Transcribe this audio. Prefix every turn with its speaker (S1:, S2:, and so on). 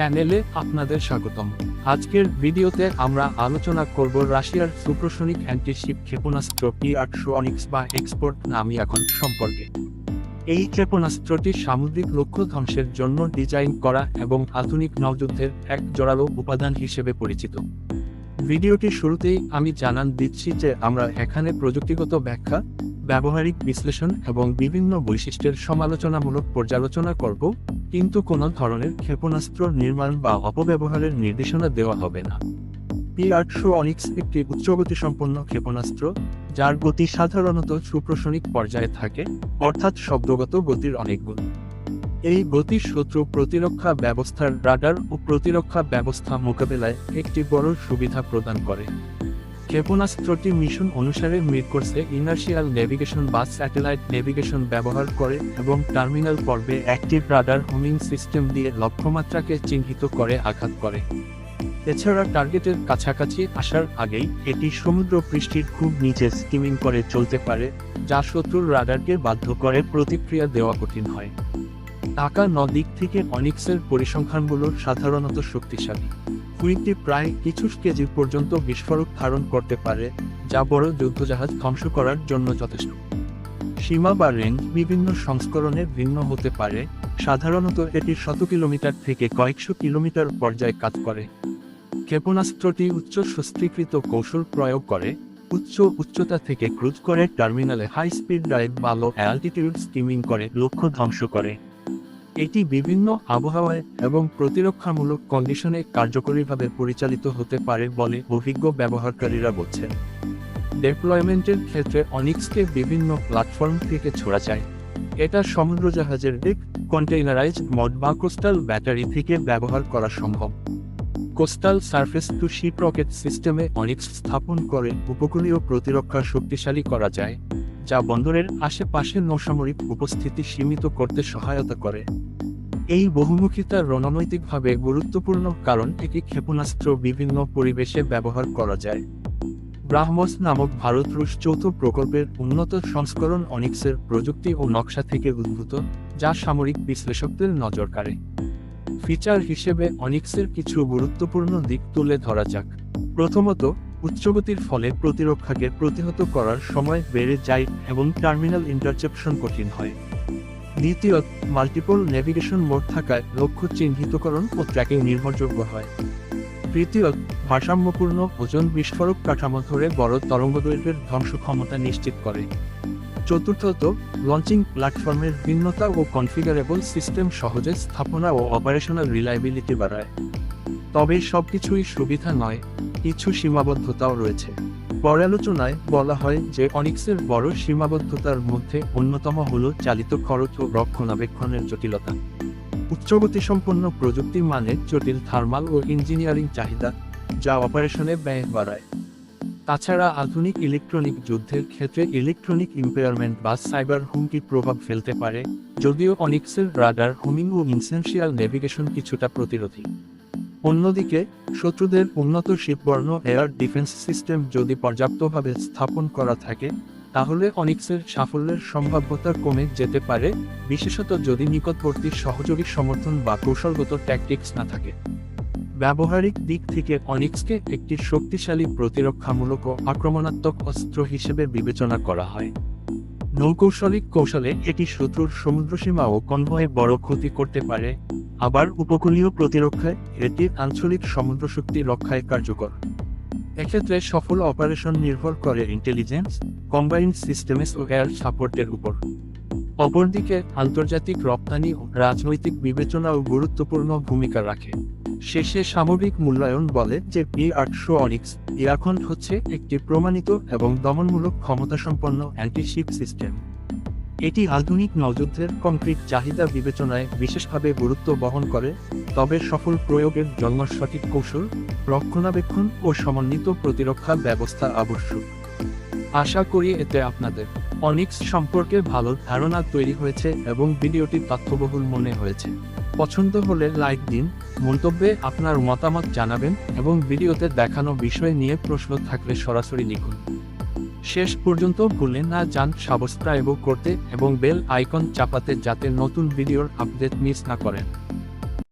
S1: চ্যানেলে আপনাদের স্বাগতম। আজকের ভিডিওতে আমরা আলোচনা করব রাশিয়ার সুপ্রসনিক অ্যান্টিশিপ ক্ষেপণাস্ত্র পি আটশো অনিক্স বা এক্সপোর্ট নামি এখন সম্পর্কে। এই ক্ষেপণাস্ত্রটি সামুদ্রিক লক্ষ্য ধ্বংসের জন্য ডিজাইন করা এবং আধুনিক নৌযুদ্ধের এক জোরালো উপাদান হিসেবে পরিচিত। ভিডিওটির শুরুতেই আমি জানান দিচ্ছি যে আমরা এখানে প্রযুক্তিগত ব্যাখ্যা, ব্যবহারিক বিশ্লেষণ এবং বিভিন্ন বৈশিষ্ট্যের সমালোচনামূলক পর্যালোচনা করব। কিন্তু কোনো ধরনের ক্ষেপণাস্ত্র নির্মাণ বা অপব্যবহারের নির্দেশনা দেওয়া হবে না। পি আটশো অনিক্স একটি উচ্চগতি সম্পন্ন ক্ষেপণাস্ত্র, যার গতি সাধারণত সুপ্রসনিক পর্যায়ে থাকে, অর্থাৎ শব্দগত গতির অনেক গুণ। এই গতি শত্রু প্রতিরক্ষা ব্যবস্থার রাডার ও প্রতিরক্ষা ব্যবস্থা মোকাবেলায় একটি বড় সুবিধা প্রদান করে। ক্ষেপণাস্ত্রটি মিশন অনুসারে মিরকোর্সে ইনার্শিয়াল নেভিগেশন বা স্যাটেলাইট নেভিগেশন ব্যবহার করে এবং টার্মিনাল পর্বে অ্যাক্টিভ রাডার হোমিং সিস্টেম দিয়ে লক্ষ্যমাত্রাকে চিহ্নিত করে আঘাত করে। এছাড়া টার্গেটের কাছাকাছি আসার আগেই এটি সমুদ্র পৃষ্ঠের খুব নিচে স্কিমিং করে চলতে পারে, যা শত্রুর রাডারকে বাধ্য করে প্রতিক্রিয়া দেওয়া কঠিন হয়। ঢাকা নদিক থেকে অনিক্সের পরিসংখ্যানগুলো সাধারণত শক্তিশালী। কুইনটি প্রায় কিছু কেজি পর্যন্ত বিস্ফোরক ধারণ করতে পারে, যা বড় যুদ্ধজাহাজ ধ্বংস করার জন্য যথেষ্ট। সীমা বা রেঞ্জ বিভিন্ন সংস্করণে ভিন্ন হতে পারে, সাধারণত এটি শত কিলোমিটার থেকে কয়েকশো কিলোমিটার পর্যায়ে কাজ করে। ক্ষেপণাস্ত্রটি উচ্চ সস্ত্রীকৃত কৌশল প্রয়োগ করে, উচ্চ উচ্চতা থেকে ক্রুজ করে টার্মিনালে হাই স্পিড ড্রাইভ ভালো অ্যালটিটিউড স্কিমিং করে লক্ষ্য ধ্বংস করে। এটি বিভিন্ন আবহাওয়ায় এবং প্রতিরক্ষামূলক কন্ডিশনে কার্যকরীভাবে পরিচালিত হতে পারে বলে অভিজ্ঞ ব্যবহারকারীরা বলছেন। ডেপ্লয়মেন্টের ক্ষেত্রে অনিক্সকে বিভিন্ন প্ল্যাটফর্ম থেকে ছোড়া যায়। এটা সমুদ্রজাহাজের ডেক কন্টেইনারাইজড মড বা কোস্টাল ব্যাটারি থেকে ব্যবহার করা সম্ভব। Coastal surface to ship rocket সিস্টেমে অনিক্স স্থাপন করে উপকূলীয় প্রতিরক্ষা শক্তিশালী করা যায়, যা বন্দরের আশেপাশে নৌসামরিক উপস্থিতি সীমিত করতে সহায়তা করে। এই বহুমুখিতা রণনৈতিকভাবে গুরুত্বপূর্ণ কারণ এটি ক্ষেপণাস্ত্র বিভিন্ন পরিবেশে ব্যবহার করা যায়। ব্রাহ্মস নামক ভারত রুশ যৌথ প্রকল্পের উন্নত সংস্করণ অনিক্সের প্রযুক্তি ও নকশা থেকে উদ্ভূত, যা সামরিক বিশ্লেষকদের নজর কাড়ে। ফিচার হিসেবে অনিক্সের কিছু গুরুত্বপূর্ণ দিক তুলে ধরা যাক। প্রথমত, উচ্চগতির ফলে প্রতিরক্ষাকে প্রতিহত করার সময় বেড়ে যায় এবং টার্মিনাল ইন্টারচেপশন কঠিন হয়। দ্বিতীয়ত মাল্টিপল নেভিগেশন মোড থাকায় লক্ষ্য চিহ্নিতকরণ ও ট্র্যাকিং নির্ভরযোগ্য হয়। তৃতীয়ত ভারসাম্যপূর্ণ ওজন বিস্ফোরক কাঠামো ধরে বড় তরঙ্গদৈর্ঘ্যের ধ্বংস ক্ষমতা নিশ্চিত করে। চতুর্থত লঞ্চিং প্ল্যাটফর্মের ভিন্নতা ও কনফিগারেবল সিস্টেম সহজে স্থাপনা ও অপারেশনাল রিলায়েবিলিটি বাড়ায়। তবে সবকিছুই সুবিধা নয়, কিছু সীমাবদ্ধতাও রয়েছে। পর্যালোচনায় বলা হয় যে অনিক্সের বড় সীমাবদ্ধতার মধ্যে অন্যতম হল চালিত খরচ ও রক্ষণাবেক্ষণের জটিলতা। উচ্চগতি সম্পন্ন প্রযুক্তির মানে জটিল থার্মাল ও ইঞ্জিনিয়ারিং চাহিদা, যা অপারেশনে ব্যয় বাড়ায়। তাছাড়া আধুনিক ইলেকট্রনিক যুদ্ধের ক্ষেত্রে ইলেকট্রনিক ইম্পেয়ারমেন্ট বা সাইবার হুমকির প্রভাব ফেলতে পারে, যদিও অনিক্সের রাডার হুমিং ও ইনসেনশিয়াল নেভিগেশন কিছুটা প্রতিরোধী। অন্যদিকে, শত্রুদের উন্নত শিপবর্ণ এয়ার ডিফেন্স সিস্টেম যদি পর্যাপ্তভাবে স্থাপন করা থাকে, তাহলে অনিক্সের সাফল্যের সম্ভাব্যতা কমে যেতে পারে, বিশেষত যদি নিকটবর্তী সহযোগী সমর্থন বা কৌশলগত ট্যাকটিক্স না থাকে। ব্যবহারিক দিক থেকে অনিক্সকে একটি শক্তিশালী প্রতিরক্ষামূলক ও আক্রমণাত্মক অস্ত্র হিসেবে বিবেচনা করা হয়। নৌকৌশলিক কৌশলে এটি শত্রুর সমুদ্রসীমা ও কনভয়ে বড় ক্ষতি করতে পারে আবার উপকূলীয় প্রতিরক্ষায় এটি আঞ্চলিক সমুদ্র শক্তি রক্ষায় কার্যকর। এক্ষেত্রে সফল অপারেশন নির্ভর করে ইন্টেলিজেন্স কম্বাইন্ড সিস্টেমস ও এয়ার সাপোর্টের উপর। অপরদিকে, আন্তর্জাতিক রপ্তানি ও রাজনৈতিক বিবেচনাও গুরুত্বপূর্ণ ভূমিকা রাখে। শেষে সামরিক মূল্যায়ন বলে যে পি আটশো অনিক্স এখন হচ্ছে একটি প্রমাণিত এবং দমনমূলক ক্ষমতাসম্পন্ন অ্যান্টিশিপ সিস্টেম এটি আধুনিক নৌযুদ্ধের কংক্রিট চাহিদা বিবেচনায় বিশেষভাবে গুরুত্ব বহন করে, তবে সফল প্রয়োগের জন্য সঠিক কৌশল, রক্ষণাবেক্ষণ ও সমন্বিত প্রতিরক্ষা ব্যবস্থা আবশ্যক। আশা করি এতে আপনাদের অনিক্স সম্পর্কে ভালো ধারণা তৈরি হয়েছে এবং ভিডিওটি তথ্যবহুল মনে হয়েছে। পছন্দ হলে লাইক দিন, মন্তব্যে আপনার মতামত জানাবেন এবং ভিডিওতে দেখানো বিষয় নিয়ে প্রশ্ন থাকলে সরাসরি লিখুন। শেষ পর্যন্ত ভুলে না যান সাবস্ক্রাইবও করতে এবং বেল আইকন চাপাতে যাতে নতুন ভিডিওর আপডেট মিস না করেন।